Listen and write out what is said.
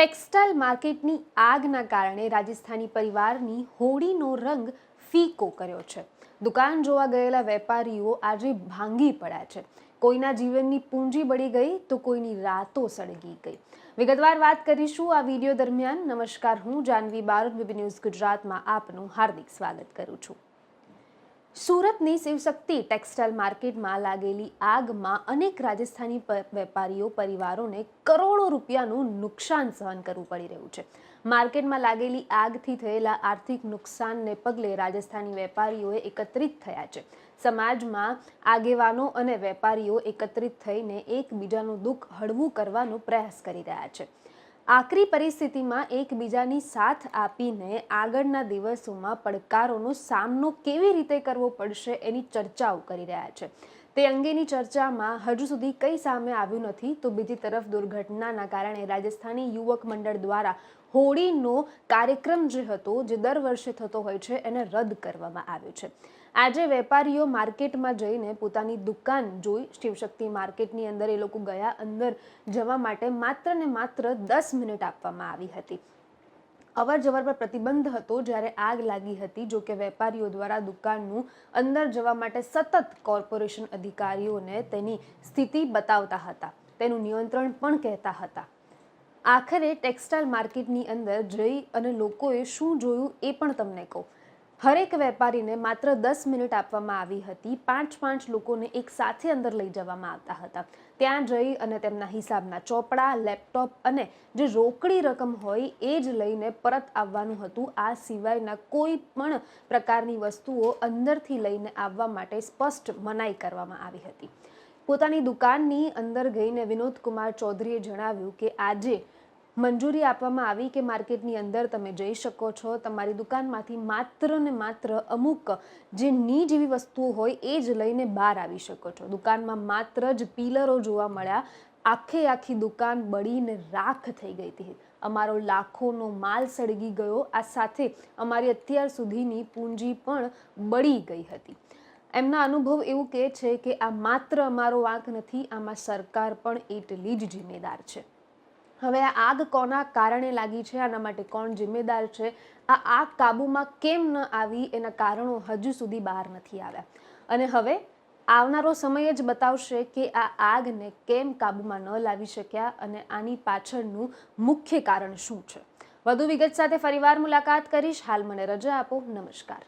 Textile માર્કેટની આગના કારણે રાજસ્થાની પરિવારની હોળીનો રંગ ફીકો કર્યો છે. દુકાન જોવા ગયેલા વેપારીઓ આજે ભાંગી પડ્યા છે. કોઈના જીવનની પૂંજી બળી ગઈ તો કોઈની રાતો સળગી ગઈ. વિગતવાર વાત કરીશું આ વીડિયો દરમિયાન. નમસ્કાર, હું જાનવી બારોટ, બીબી ન્યૂઝ ગુજરાતમાં આપનું હાર્દિક સ્વાગત કરું છું. સુરતની શિવશક્તિ ટેક્સટાઇલ માર્કેટમાં લાગેલી આગમાં અનેક રાજસ્થાની વેપારીઓ, પરિવારોને કરોડો રૂપિયાનું નુકસાન સહન કરવું પડી રહ્યું છે. માર્કેટમાં લાગેલી આગથી થયેલા આર્થિક નુકસાનને પગલે રાજસ્થાની વેપારીઓએ એકત્રિત થયા છે. સમાજમાં આગેવાનો અને વેપારીઓ એકત્રિત થઈને એકબીજાનું દુઃખ હળવું કરવાનો પ્રયાસ કરી રહ્યા છે. આકરી પરિસ્થિતિમાં એકબીજાની સાથ આપીને આગળના દિવસોમાં પડકારોનો સામનો કેવી રીતે કરવો પડશે એની ચર્ચાઓ કરી રહ્યા છે. તે અંગેની ચર્ચામાં હજુ સુધી કંઈ સામે આવ્યું નથી તો બીજી તરફ દુર્ઘટનાના કારણે રાજસ્થાની યુવક મંડળ દ્વારા હોળીનો કાર્યક્રમ જે હતો, જે દર વર્ષે થતો હોય છે, એને રદ કરવામાં આવ્યો છે. આજે વેપારીઓ માર્કેટમાં જઈને પોતાની દુકાન જોઈ શિવશક્તિ માર્કેટની અંદર એ લોકો ગયા, અંદર જવા માટે માત્ર ને માત્ર દસ મિનિટ આપવામાં આવી હતી. અવર જવર પર પ્રતિબંધ હતો જ્યારે આગ લાગી હતી, જો કે વેપારીઓ દ્વારા દુકાનનું અંદર જવા માટે સતત કોર્પોરેશન અધિકારીઓને તેની સ્થિતિ બતાવતા હતા. તેનું નિયંત્રણ પણ કહેતા હતા. આખરે ટેક્સટાઇલ માર્કેટની અંદર જઈ અને લોકોએ શું જોયું એ પણ તમને કહું. હરેક વેપારીને માત્ર દસ મિનિટ આપવામાં આવી હતી. પાંચ પાંચ લોકોને એક સાથે અંદર લઈ જવામાં આવતા હતા. ત્યાં જઈ અને તેમના હિસાબના ચોપડા, લેપટોપ અને જે રોકડી રકમ હોય એ જ લઈને પરત આવવાનું હતું. આ સિવાયના કોઈ પણ પ્રકારની વસ્તુઓ અંદરથી લઈને આવવા માટે સ્પષ્ટ મનાઈ કરવામાં આવી હતી. પોતાની દુકાનની અંદર ગઈને વિનોદ કુમાર ચૌધરીએ જણાવ્યું કે આજે મંજૂરી આપવામાં આવી કે માર્કેટની અંદર તમે જઈ શકો છો? તમારી દુકાનમાંથી માત્ર ને માત્ર અમુક જે ની જેવી વસ્તુઓ હોય એ જ લઈને બહાર આવી શકો છો. દુકાનમાં માત્ર જ પિલરો જોવા મળ્યા. આખે આખી દુકાન બળીને રાખ થઈ ગઈ હતી. અમારો લાખોનો માલ સળગી ગયો. આ સાથે અમારી અત્યાર સુધીની પૂંજી પણ બળી ગઈ હતી. એમના અનુભવ એવું કહે છે કે આ માત્ર અમારો વાંક નથી, આમાં સરકાર પણ એટલી જ જિમ્મેદાર છે. હવે આ આગ કોના કારણે લાગી છે? આના માટે કોણ જિમ્મેદાર છે? આ આગ કાબૂમાં કેમ ન આવી એના કારણો હજુ સુધી બહાર નથી આવ્યા. અને હવે આવનારો સમય જ બતાવશે કે આ આગને કેમ કાબૂમાં ન લાવી શક્યા અને આની પાછળનું મુખ્ય કારણ શું છે. વધુ વિગત સાથે ફરીવાર મુલાકાત કરીશ. હાલ મને રજા આપો. નમસ્કાર.